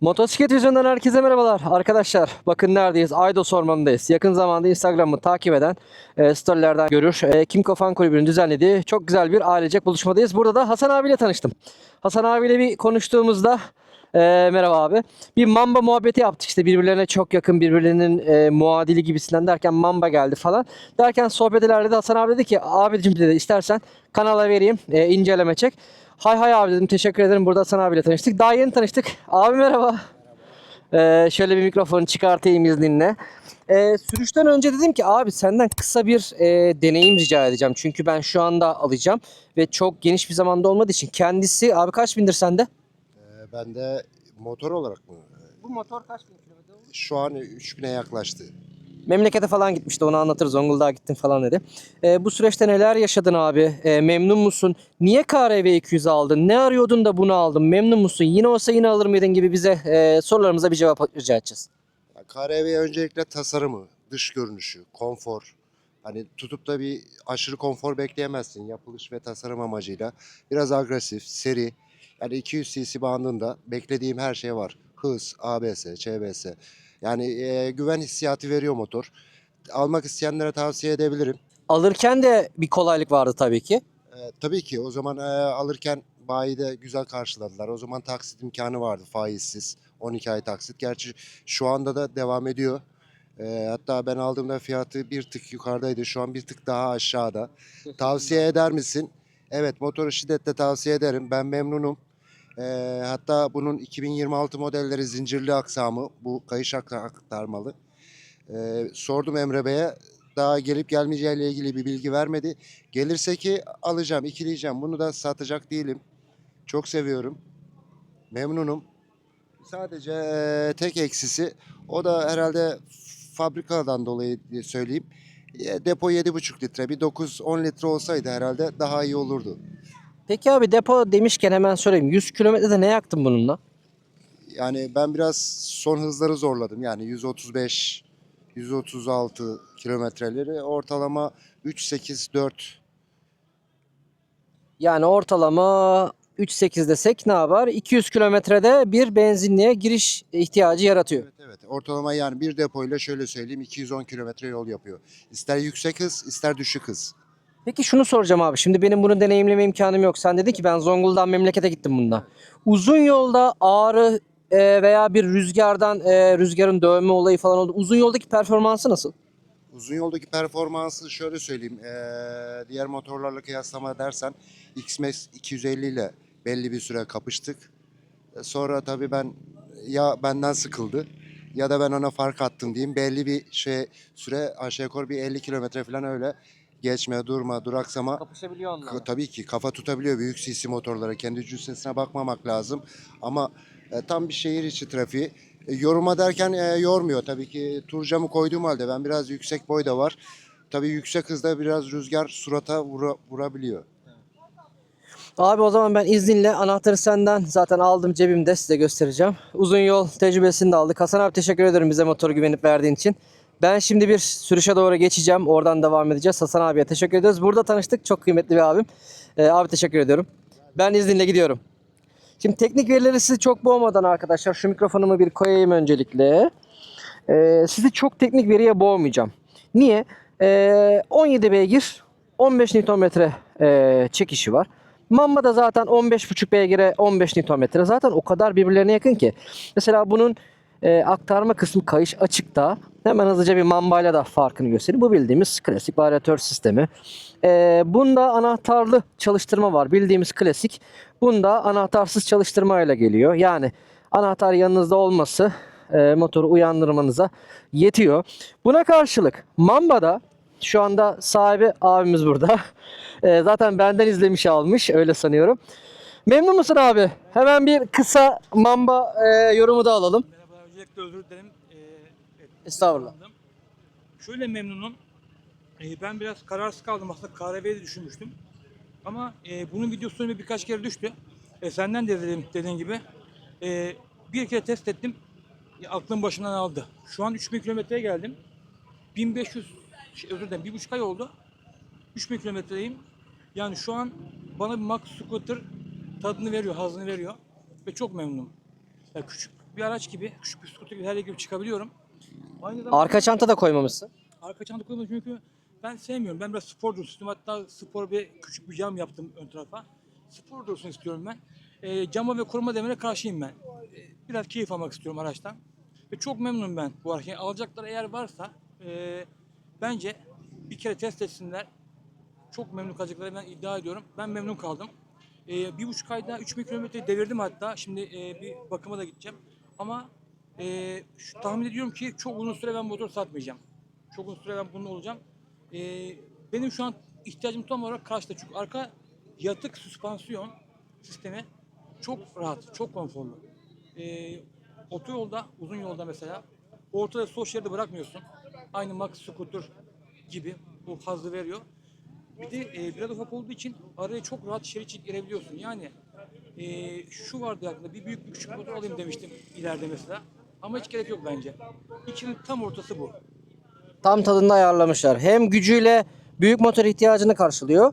Motosiklet yüzünden herkese merhabalar arkadaşlar. Bakın neredeyiz? Aydos Ormanı'ndayız. Yakın zamanda Instagram'ı takip eden e, storylerden görür. E, Kimco Fan Kulübü'nün düzenlediği çok güzel bir ailecek buluşmadayız. Burada da Hasan abiyle tanıştım. Hasan abiyle bir konuştuğumuzda e, merhaba abi. Bir mamba muhabbeti yaptık işte birbirlerine çok yakın birbirlerinin e, muadili gibisinden derken mamba geldi falan. Derken sohbet ilerledi Hasan abi dedi ki abicim dedi istersen kanala vereyim e, inceleme çek. Hay hay abi dedim teşekkür ederim burada Hasan abiyle tanıştık. Daha yeni tanıştık. Abi merhaba. Ee, şöyle bir mikrofonu çıkartayım izninle. Ee, sürüşten önce dedim ki abi senden kısa bir e, deneyim rica edeceğim. Çünkü ben şu anda alacağım ve çok geniş bir zamanda olmadığı için kendisi abi kaç bindir sende? Ee, Ben de motor olarak mı? Bu motor kaç bin kilometre? Şu an 3000'e yaklaştı. Memlekete falan gitmişti onu anlatır Zonguldak'a gittim falan dedi. Ee, bu süreçte neler yaşadın abi? Ee, memnun musun? Niye KRV 200 aldın? Ne arıyordun da bunu aldın? Memnun musun? Yine olsa yine alır mıydın gibi bize e, sorularımıza bir cevap rica edeceğiz. KRV öncelikle tasarımı, dış görünüşü, konfor. Hani tutup da bir aşırı konfor bekleyemezsin yapılış ve tasarım amacıyla. Biraz agresif, seri. Yani 200 cc bandında beklediğim her şey var. Hız, ABS, ÇBS. Yani e, güven hissiyatı veriyor motor. Almak isteyenlere tavsiye edebilirim. Alırken de bir kolaylık vardı tabii ki. Ee, tabii ki o zaman e, alırken bayide güzel karşıladılar. O zaman taksit imkanı vardı faizsiz. 12 ay taksit. Gerçi şu anda da devam ediyor. Ee, hatta ben aldığımda fiyatı bir tık yukarıdaydı. Şu an bir tık daha aşağıda. Tavsiye eder misin? Evet motoru şiddetle tavsiye ederim. Ben memnunum. Ee, hatta bunun 2026 modelleri zincirli aksamı. Bu kayış ak- aktarmalı. Ee, sordum Emre Bey'e. Daha gelip gelmeyeceğiyle ilgili bir bilgi vermedi. Gelirse ki alacağım, ikileyeceğim. Bunu da satacak değilim. Çok seviyorum. Memnunum. Sadece eee, tek eksisi o da herhalde fabrikadan dolayı söyleyeyim. E, Depo 7,5 litre. Bir 9-10 litre olsaydı herhalde daha iyi olurdu. Peki abi depo demişken hemen sorayım. 100 kilometrede ne yaktın bununla? Yani ben biraz son hızları zorladım. Yani 135 136 kilometreleri ortalama 3.8-4 Yani ortalama 3.8 desek ne yapar? 200 kilometrede bir benzinliğe giriş ihtiyacı yaratıyor. Evet evet. Ortalama yani bir depoyla şöyle söyleyeyim 210 kilometre yol yapıyor. İster yüksek hız ister düşük hız. Peki şunu soracağım abi. Şimdi benim bunu deneyimleme imkanım yok. Sen dedin ki ben Zonguldak'tan memlekete gittim bunda. Uzun yolda ağrı e, veya bir rüzgardan e, rüzgarın dövme olayı falan oldu. Uzun yoldaki performansı nasıl? Uzun yoldaki performansı şöyle söyleyeyim. eee, diğer motorlarla kıyaslama dersen X-Max 250 ile belli bir süre kapıştık. E, Sonra tabii ben ya benden sıkıldı ya da ben ona fark attım diyeyim. Belli bir şey süre aşağı yukarı bir 50 kilometre falan öyle geçme, durma, duraksama Kapışabiliyor Ka- Tabii ki kafa tutabiliyor büyük CC motorlara. Kendi cüssesine bakmamak lazım. Ama e, tam bir şehir içi trafiği. E, yoruma derken e, yormuyor. Tabii ki tur camı koyduğum halde ben biraz yüksek boy da var. Tabii yüksek hızda biraz rüzgar surata vura- vurabiliyor. Abi o zaman ben izninle anahtarı senden zaten aldım cebimde size göstereceğim. Uzun yol tecrübesini de aldık. Hasan abi teşekkür ederim bize motoru güvenip verdiğin için. Ben şimdi bir sürüşe doğru geçeceğim. Oradan devam edeceğiz. Hasan abiye teşekkür ediyoruz. Burada tanıştık. Çok kıymetli bir abim. Ee, abi teşekkür ediyorum. Ben izninle gidiyorum. Şimdi teknik verileri sizi çok boğmadan arkadaşlar şu mikrofonumu bir koyayım öncelikle. Ee, sizi çok teknik veriye boğmayacağım. Niye? Ee, 17 beygir 15 Nm e, çekişi var. Mamba da zaten 15.5 beygire 15 Nm. Zaten o kadar birbirlerine yakın ki. Mesela bunun e, aktarma kısmı kayış açıkta. Hemen hızlıca bir mambayla da farkını göstereyim. Bu bildiğimiz klasik varyatör sistemi. E, bunda anahtarlı çalıştırma var. Bildiğimiz klasik. Bunda anahtarsız çalıştırmayla geliyor. Yani anahtar yanınızda olması e, motoru uyandırmanıza yetiyor. Buna karşılık Mamba'da şu anda sahibi abimiz burada. E, zaten benden izlemiş almış öyle sanıyorum. Memnun musun abi? Hemen bir kısa Mamba e, yorumu da alalım. Öncelikle özür dilerim. Ee, evet, Estağfurullah. kullandım. Şöyle memnunum. Ee, ben biraz kararsız kaldım aslında KRV'yi düşünmüştüm. Ama e, bunun videosu önüme birkaç kere düştü. E, senden de dedim dediğin gibi. E, bir kere test ettim. Ya, aklım başımdan aldı. Şu an 3000 kilometreye geldim. 1500 şey, özür dilerim bir buçuk ay oldu. 3000 kilometredeyim. Yani şu an bana bir Max Scooter tadını veriyor, hazını veriyor. Ve çok memnunum. Ya küçük bir araç gibi, küçük bir scooter gibi her yere gibi çıkabiliyorum. Aynı zamanda Arka çanta da koymamışsın. arka çanta koymadım çünkü ben sevmiyorum. Ben biraz spor dursun. Hatta spor bir küçük bir cam yaptım ön tarafa. Spor dursun istiyorum ben. E, cama ve koruma demire karşıyım ben. E, biraz keyif almak istiyorum araçtan. Ve çok memnunum ben bu araçtan. Alacaklar eğer varsa e, bence bir kere test etsinler. Çok memnun kalacakları ben iddia ediyorum. Ben memnun kaldım. E, bir buçuk ayda 3000 kilometre devirdim hatta. Şimdi e, bir bakıma da gideceğim. Ama e, şu, tahmin ediyorum ki çok uzun süre ben motor satmayacağım. Çok uzun süre ben bununla olacağım. E, benim şu an ihtiyacım tam olarak karşıda. Çünkü arka yatık süspansiyon sistemi çok rahat, çok konforlu. E, otoyolda, uzun yolda mesela ortada sol şeridi bırakmıyorsun. Aynı Max Scooter gibi bu hazzı veriyor. Bir de e, biraz ufak olduğu için araya çok rahat şerit çekip girebiliyorsun. Yani e, şu vardı aklımda bir büyük bir küçük motor alayım demiştim ileride mesela. Ama hiç gerek yok bence. İkinin tam ortası bu. Tam tadında ayarlamışlar. Hem gücüyle büyük motor ihtiyacını karşılıyor.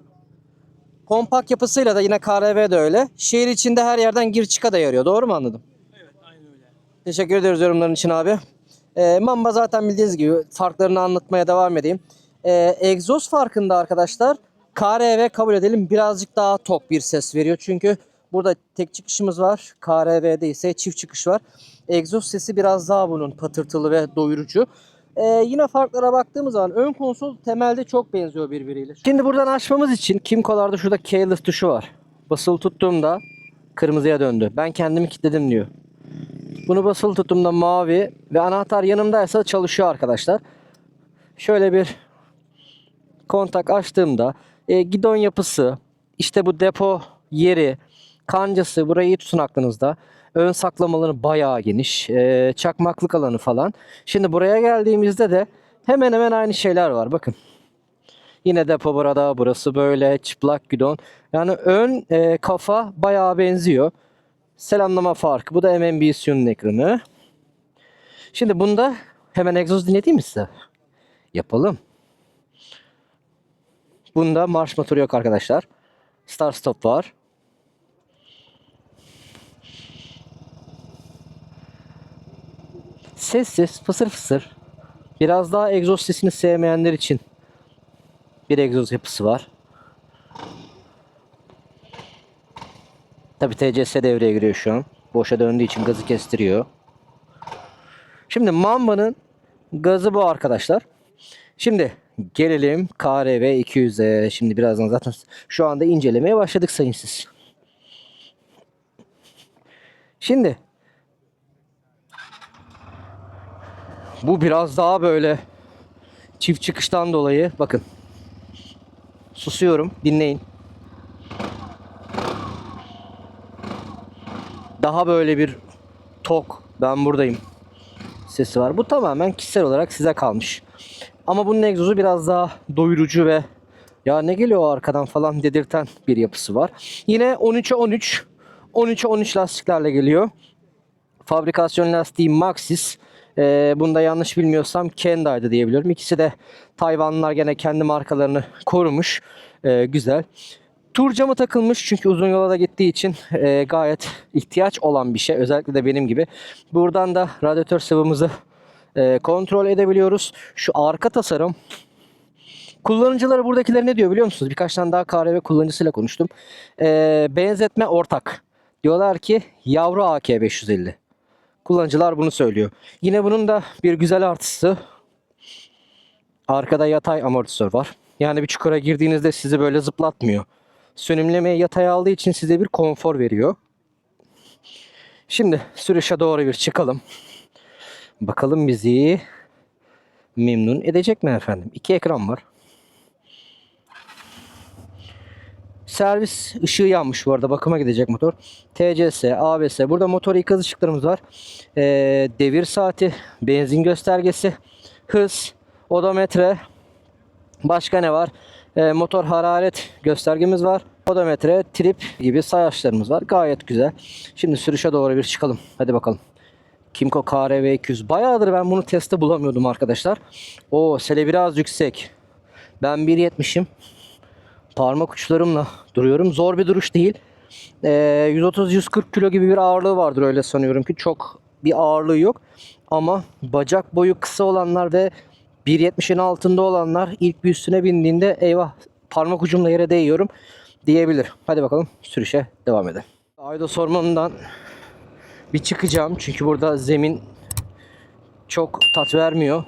Kompakt yapısıyla da yine KRV de öyle. Şehir içinde her yerden gir çıka da yarıyor. Doğru mu anladım? Evet aynen öyle. Teşekkür ediyoruz yorumların için abi. Ee, Mamba zaten bildiğiniz gibi farklarını anlatmaya devam edeyim. Ee, egzoz farkında arkadaşlar KRV kabul edelim birazcık daha tok bir ses veriyor. Çünkü burada tek çıkışımız var. KRV'de ise çift çıkış var. Egzoz sesi biraz daha bunun patırtılı ve doyurucu. Ee, yine farklara baktığımız zaman ön konsol temelde çok benziyor birbiriyle. Şimdi buradan açmamız için Kimco'larda şurada keyless tuşu var. Basılı tuttuğumda kırmızıya döndü. Ben kendimi kilitledim diyor. Bunu basılı tuttuğumda mavi ve anahtar yanımdaysa çalışıyor arkadaşlar. Şöyle bir kontak açtığımda e, gidon yapısı, işte bu depo yeri, kancası burayı iyi tutun aklınızda. Ön saklama alanı bayağı geniş. e, çakmaklık alanı falan. Şimdi buraya geldiğimizde de hemen hemen aynı şeyler var. Bakın. Yine depo burada, burası böyle çıplak gidon. Yani ön e, kafa bayağı benziyor. Selamlama farkı. Bu da MMBSU'nun ekranı. Şimdi bunda hemen egzoz dinleteyim mi size? Yapalım. Bunda marş motoru yok arkadaşlar. Start stop var. Sessiz, fısır fısır. Biraz daha egzoz sesini sevmeyenler için bir egzoz yapısı var. Tabi TCS devreye giriyor şu an. Boşa döndüğü için gazı kestiriyor. Şimdi Mamba'nın gazı bu arkadaşlar. Şimdi gelelim KRV 200'e. Şimdi birazdan zaten şu anda incelemeye başladık sayın siz. Şimdi bu biraz daha böyle çift çıkıştan dolayı bakın susuyorum dinleyin. daha böyle bir tok ben buradayım sesi var. Bu tamamen kişisel olarak size kalmış. Ama bunun egzozu biraz daha doyurucu ve ya ne geliyor arkadan falan dedirten bir yapısı var. Yine 13'e 13 13'e 13 lastiklerle geliyor. Fabrikasyon lastiği Maxxis. Ee, bunda yanlış bilmiyorsam Kenda'ydı diyebiliyorum. İkisi de Tayvanlılar gene kendi markalarını korumuş. Ee, güzel. Tur camı takılmış çünkü uzun yola da gittiği için e, gayet ihtiyaç olan bir şey. Özellikle de benim gibi. Buradan da radyatör sıvımızı e, kontrol edebiliyoruz. Şu arka tasarım Kullanıcıları buradakiler ne diyor biliyor musunuz? Birkaç tane daha KRV kullanıcısıyla konuştum. E, benzetme ortak. Diyorlar ki yavru AK550. Kullanıcılar bunu söylüyor. Yine bunun da bir güzel artısı arkada yatay amortisör var. Yani bir çukura girdiğinizde sizi böyle zıplatmıyor. Sönümlemeye yatay aldığı için size bir konfor veriyor. Şimdi sürüşe doğru bir çıkalım. Bakalım bizi memnun edecek mi efendim? İki ekran var. Servis ışığı yanmış bu arada. Bakıma gidecek motor. TCS, ABS. Burada motor ikaz ışıklarımız var. Ee, devir saati, benzin göstergesi, hız, odometre. Başka ne var? Ee, motor hararet göstergemiz var. Odometre, trip gibi sayaçlarımız var. Gayet güzel. Şimdi sürüşe doğru bir çıkalım. Hadi bakalım. Kimco KRV 200. Bayağıdır ben bunu testte bulamıyordum arkadaşlar. O sele biraz yüksek. Ben 1.70'im. Parmak uçlarımla duruyorum. Zor bir duruş değil. Ee, 130-140 kilo gibi bir ağırlığı vardır öyle sanıyorum ki. Çok bir ağırlığı yok. Ama bacak boyu kısa olanlar ve 1.70'in altında olanlar ilk bir üstüne bindiğinde eyvah parmak ucumla yere değiyorum diyebilir. Hadi bakalım sürüşe devam edelim. Aydos Ormanı'ndan bir çıkacağım çünkü burada zemin çok tat vermiyor.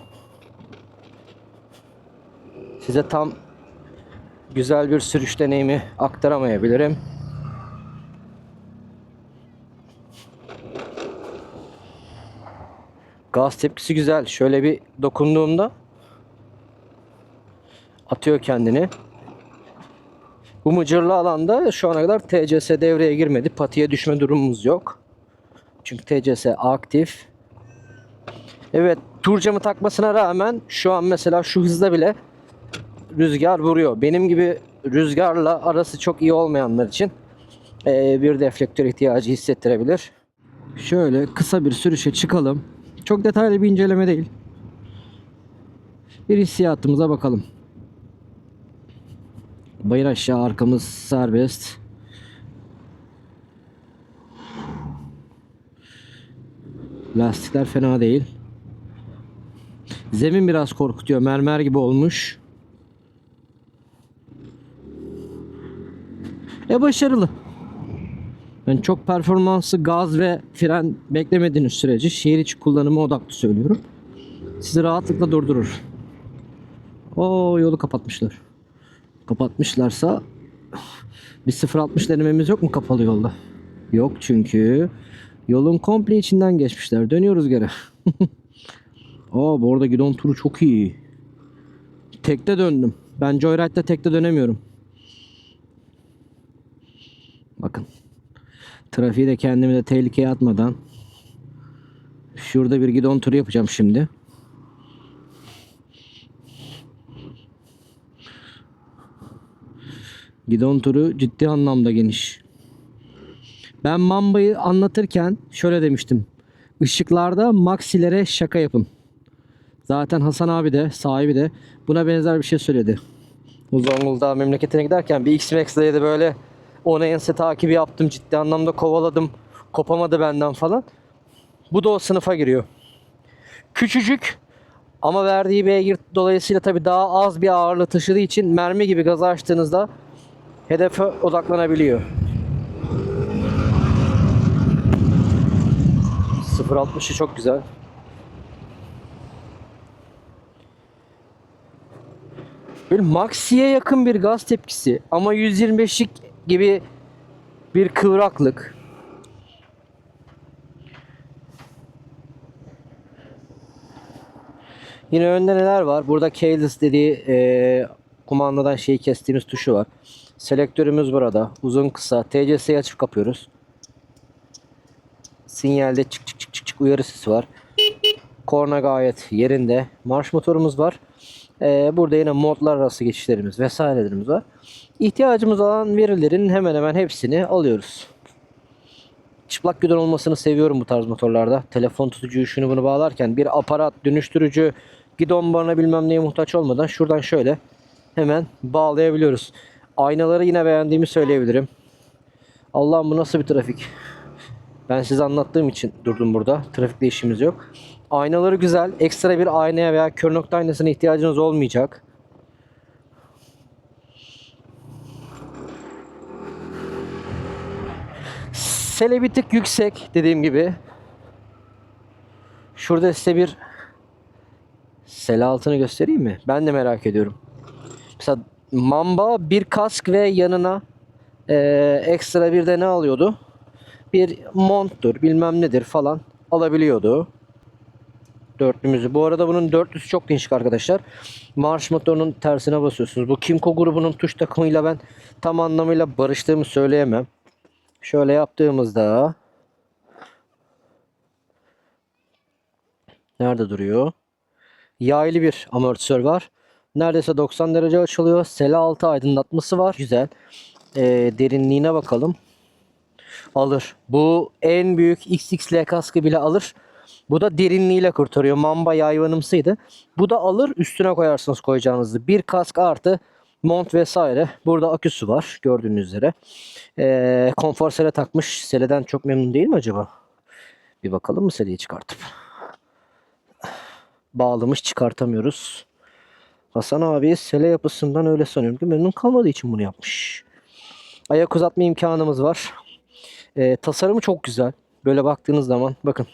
Size tam güzel bir sürüş deneyimi aktaramayabilirim. Gaz tepkisi güzel. Şöyle bir dokunduğumda atıyor kendini. Bu mıcırlı alanda şu ana kadar TCS devreye girmedi. Patiye düşme durumumuz yok. Çünkü TCS aktif. Evet tur camı takmasına rağmen şu an mesela şu hızda bile rüzgar vuruyor. Benim gibi rüzgarla arası çok iyi olmayanlar için eee, bir deflektör ihtiyacı hissettirebilir. Şöyle kısa bir sürüşe çıkalım. Çok detaylı bir inceleme değil. Bir hissiyatımıza bakalım. Bayır aşağı arkamız serbest. Lastikler fena değil. Zemin biraz korkutuyor. Mermer gibi olmuş. E başarılı. Ben çok performanslı gaz ve fren beklemediğiniz sürece şehir içi kullanıma odaklı söylüyorum. Sizi rahatlıkla durdurur. O yolu kapatmışlar. Kapatmışlarsa bir 0.60 denememiz yok mu kapalı yolda? Yok çünkü yolun komple içinden geçmişler. Dönüyoruz geri. Aa bu arada gidon turu çok iyi. Tekte döndüm. Ben Joyride'da tekte dönemiyorum. Bakın. Trafiği de kendimi de tehlikeye atmadan şurada bir gidon turu yapacağım şimdi. Gidon turu ciddi anlamda geniş. Ben Mamba'yı anlatırken şöyle demiştim. Işıklarda maksilere şaka yapın. Zaten Hasan abi de sahibi de buna benzer bir şey söyledi. Bu Zonguldak memleketine giderken bir X-Max'le de böyle ona ense takibi yaptım. Ciddi anlamda kovaladım. Kopamadı benden falan. Bu da o sınıfa giriyor. Küçücük ama verdiği beygir dolayısıyla tabii daha az bir ağırlığı taşıdığı için mermi gibi gaz açtığınızda hedefe odaklanabiliyor. 0.60'ı çok güzel. Böyle maxiye yakın bir gaz tepkisi ama 125'lik gibi bir kıvraklık. Yine önde neler var? Burada keyless dediği e, kumandadan şeyi kestiğimiz tuşu var. Selektörümüz burada. Uzun kısa. TCS'yi açıp kapıyoruz. Sinyalde çık çık çık çık çık uyarı sesi var. Korna gayet yerinde. Marş motorumuz var. Ee, burada yine modlar arası geçişlerimiz vesairelerimiz var. İhtiyacımız olan verilerin hemen hemen hepsini alıyoruz. Çıplak gidon olmasını seviyorum bu tarz motorlarda. Telefon tutucuyu şunu bunu bağlarken bir aparat, dönüştürücü, gidon barına bilmem neye muhtaç olmadan şuradan şöyle hemen bağlayabiliyoruz. Aynaları yine beğendiğimi söyleyebilirim. Allah'ım bu nasıl bir trafik? Ben size anlattığım için durdum burada. Trafikte işimiz yok. Aynaları güzel. Ekstra bir aynaya veya kör nokta aynasına ihtiyacınız olmayacak. Sele bir tık yüksek dediğim gibi. Şurada size bir sele altını göstereyim mi? Ben de merak ediyorum. Mesela Mamba bir kask ve yanına eee, ekstra bir de ne alıyordu? Bir monttur bilmem nedir falan alabiliyordu. Dörtlümüzü. Bu arada bunun dörtlüsü çok değişik arkadaşlar. Marş motorunun tersine basıyorsunuz. Bu Kimco grubunun tuş takımıyla ben tam anlamıyla barıştığımı söyleyemem. Şöyle yaptığımızda Nerede duruyor? Yaylı bir amortisör var. Neredeyse 90 derece açılıyor. Sele altı aydınlatması var. Güzel. Ee, derinliğine bakalım. Alır. Bu en büyük XXL kaskı bile alır. Bu da derinliğiyle kurtarıyor. Mamba yayvanımsıydı. Bu da alır üstüne koyarsınız koyacağınızı. Bir kask artı mont vesaire. Burada aküsü var gördüğünüz üzere. Ee, konfor sele takmış. Seleden çok memnun değil mi acaba? Bir bakalım mı seriyi çıkartıp. Bağlamış çıkartamıyoruz. Hasan abi sele yapısından öyle sanıyorum ki memnun kalmadığı için bunu yapmış. Ayak uzatma imkanımız var. Ee, tasarımı çok güzel. Böyle baktığınız zaman bakın.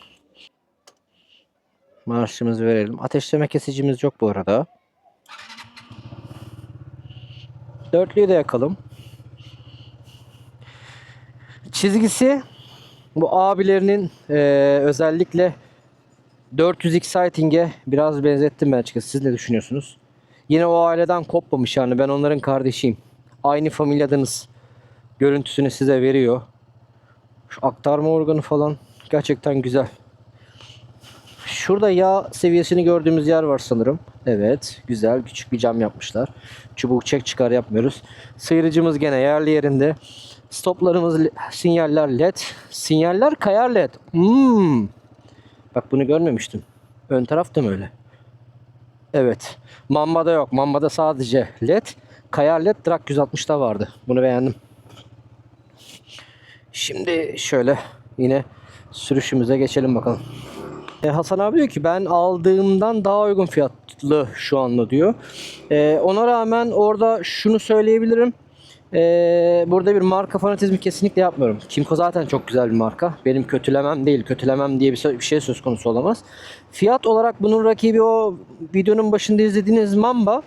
Marşımızı verelim. Ateşleme kesicimiz yok bu arada. Dörtlüyü de yakalım. Çizgisi bu abilerinin eee, özellikle 400 Exciting'e biraz benzettim ben açıkçası. Siz ne düşünüyorsunuz? Yine o aileden kopmamış yani. Ben onların kardeşiyim. Aynı familyadanız. Görüntüsünü size veriyor. Şu aktarma organı falan gerçekten güzel. Şurada yağ seviyesini gördüğümüz yer var sanırım. Evet, güzel. Küçük bir cam yapmışlar. Çubuk çek çıkar yapmıyoruz. Sıyırıcımız gene yerli yerinde. Stoplarımız le- sinyaller led. Sinyaller kayar led. Hmm. Bak bunu görmemiştim. Ön taraf da mı öyle? Evet. Mamba'da yok. Mamba'da sadece led. Kayar led Drag 160'da vardı. Bunu beğendim. Şimdi şöyle yine sürüşümüze geçelim bakalım. E, Hasan abi diyor ki ben aldığımdan daha uygun fiyatlı şu anda diyor. E, ona rağmen orada şunu söyleyebilirim. E, burada bir marka fanatizmi kesinlikle yapmıyorum. Kimco zaten çok güzel bir marka. Benim kötülemem değil. Kötülemem diye bir, bir şey söz konusu olamaz. Fiyat olarak bunun rakibi o videonun başında izlediğiniz Mamba.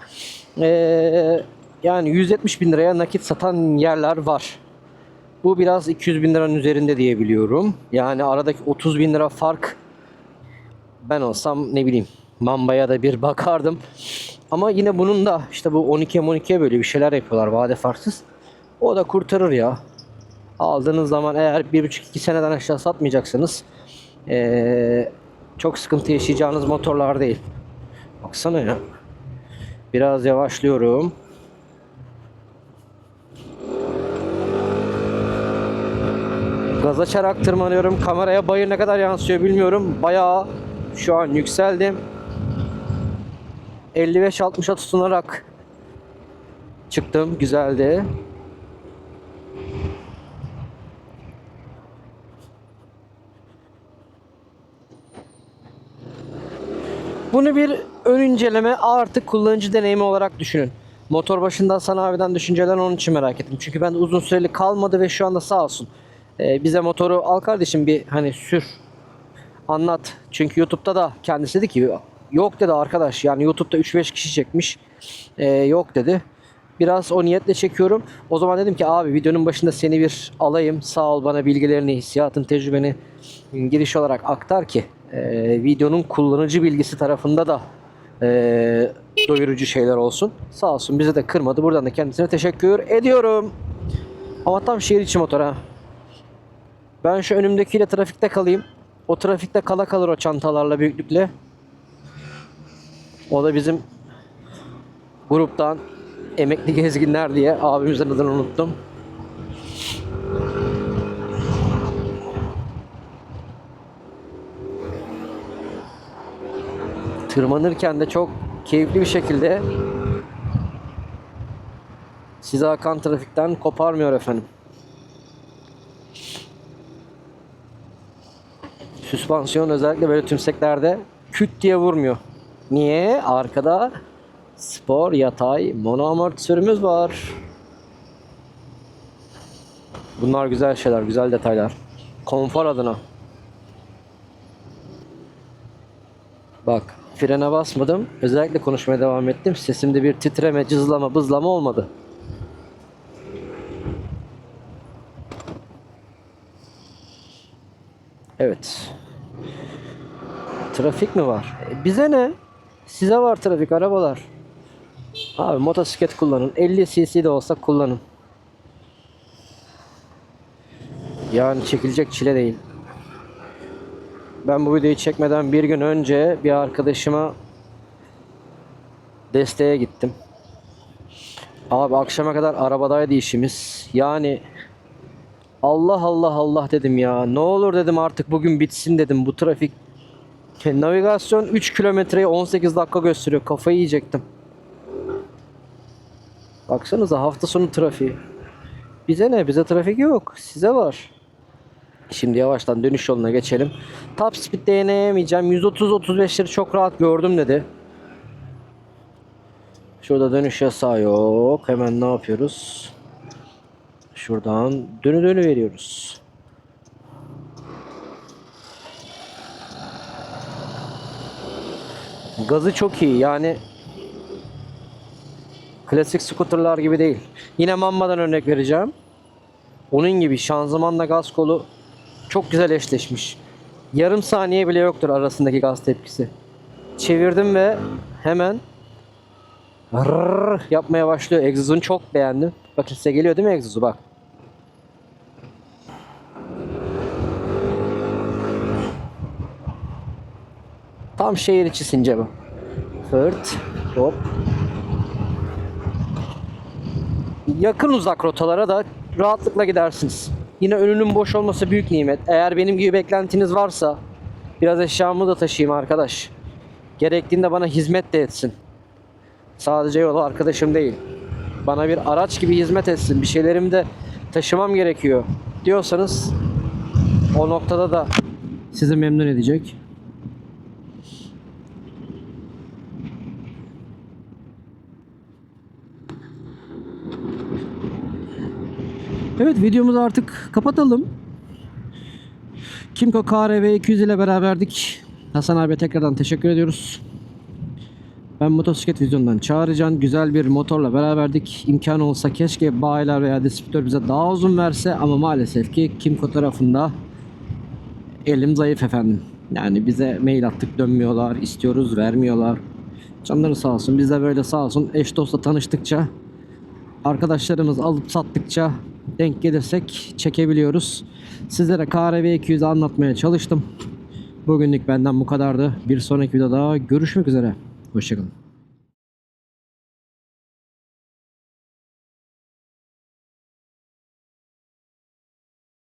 E, yani 170 bin liraya nakit satan yerler var. Bu biraz 200 bin liranın üzerinde diye biliyorum. Yani aradaki 30 bin lira fark ben olsam ne bileyim Mamba'ya da bir bakardım. Ama yine bunun da işte bu 12'ye 12'ye böyle bir şeyler yapıyorlar vade farksız. O da kurtarır ya. Aldığınız zaman eğer 1,5-2 seneden aşağı satmayacaksanız ee, çok sıkıntı yaşayacağınız motorlar değil. Baksana ya. Biraz yavaşlıyorum. Gaz açarak tırmanıyorum. Kameraya bayır ne kadar yansıyor bilmiyorum. Bayağı şu an yükseldim. 55-60'a tutunarak çıktım. Güzeldi. Bunu bir ön inceleme artık kullanıcı deneyimi olarak düşünün. Motor başında Hasan abiden düşünceler onun için merak ettim. Çünkü ben de uzun süreli kalmadı ve şu anda sağ olsun. Ee, bize motoru al kardeşim bir hani sür anlat. Çünkü YouTube'da da kendisi dedi ki yok dedi arkadaş yani YouTube'da 3-5 kişi çekmiş. Ee, yok dedi. Biraz o niyetle çekiyorum. O zaman dedim ki abi videonun başında seni bir alayım. Sağ ol bana bilgilerini, hissiyatın, tecrübeni giriş olarak aktar ki e, videonun kullanıcı bilgisi tarafında da e, doyurucu şeyler olsun. Sağ olsun bizi de kırmadı. Buradan da kendisine teşekkür ediyorum. Ama tam şehir içi motor ha. Ben şu önümdekiyle trafikte kalayım. O trafikte kala kalır o çantalarla büyüklükle. O da bizim gruptan emekli gezginler diye abimizin adını unuttum. Tırmanırken de çok keyifli bir şekilde size akan trafikten koparmıyor efendim. Süspansiyon özellikle böyle tümseklerde küt diye vurmuyor. Niye? Arkada spor yatay mono amortisörümüz var. Bunlar güzel şeyler, güzel detaylar. Konfor adına. Bak, frene basmadım. Özellikle konuşmaya devam ettim. Sesimde bir titreme, cızlama, bızlama olmadı. Evet. Trafik mi var? E, bize ne? Size var trafik arabalar. Abi motosiklet kullanın. 50 cc de olsa kullanın. Yani çekilecek çile değil. Ben bu videoyu çekmeden bir gün önce bir arkadaşıma desteğe gittim. Abi akşama kadar arabadaydı işimiz. Yani Allah Allah Allah dedim ya. Ne olur dedim artık bugün bitsin dedim bu trafik. Navigasyon 3 kilometreye 18 dakika gösteriyor. Kafayı yiyecektim. Baksanıza hafta sonu trafiği. Bize ne? Bize trafik yok. Size var. Şimdi yavaştan dönüş yoluna geçelim. Top speed deneyemeyeceğim. 130-35'leri çok rahat gördüm dedi. Şurada dönüş yasağı yok. Hemen ne yapıyoruz? Şuradan dönü dönü veriyoruz. Gazı çok iyi yani klasik scooterlar gibi değil. Yine Mamma'dan örnek vereceğim. Onun gibi şanzımanla gaz kolu çok güzel eşleşmiş. Yarım saniye bile yoktur arasındaki gaz tepkisi. Çevirdim ve hemen yapmaya başlıyor. Egzozunu çok beğendim. Bakın size geliyor değil mi egzozu bak. Tam şehir içi since bu. Fırt, hop. Yakın uzak rotalara da rahatlıkla gidersiniz. Yine önünün boş olması büyük nimet. Eğer benim gibi beklentiniz varsa biraz eşyamı da taşıyayım arkadaş. Gerektiğinde bana hizmet de etsin. Sadece yol arkadaşım değil. Bana bir araç gibi hizmet etsin. Bir şeylerimi de taşımam gerekiyor diyorsanız o noktada da sizi memnun edecek. Evet videomuzu artık kapatalım. Kimco KRV 200 ile beraberdik. Hasan abiye tekrardan teşekkür ediyoruz. Ben motosiklet vizyondan çağıracağım. Güzel bir motorla beraberdik. İmkanı olsa keşke bayiler veya distribütör bize daha uzun verse ama maalesef ki Kimco tarafında elim zayıf efendim. Yani bize mail attık dönmüyorlar, istiyoruz vermiyorlar. Canları sağ olsun. Biz de böyle sağ olsun eş dostla tanıştıkça arkadaşlarımız alıp sattıkça denk gelirsek çekebiliyoruz. Sizlere KRV 200'ü anlatmaya çalıştım. Bugünlük benden bu kadardı. Bir sonraki videoda görüşmek üzere. Hoşçakalın.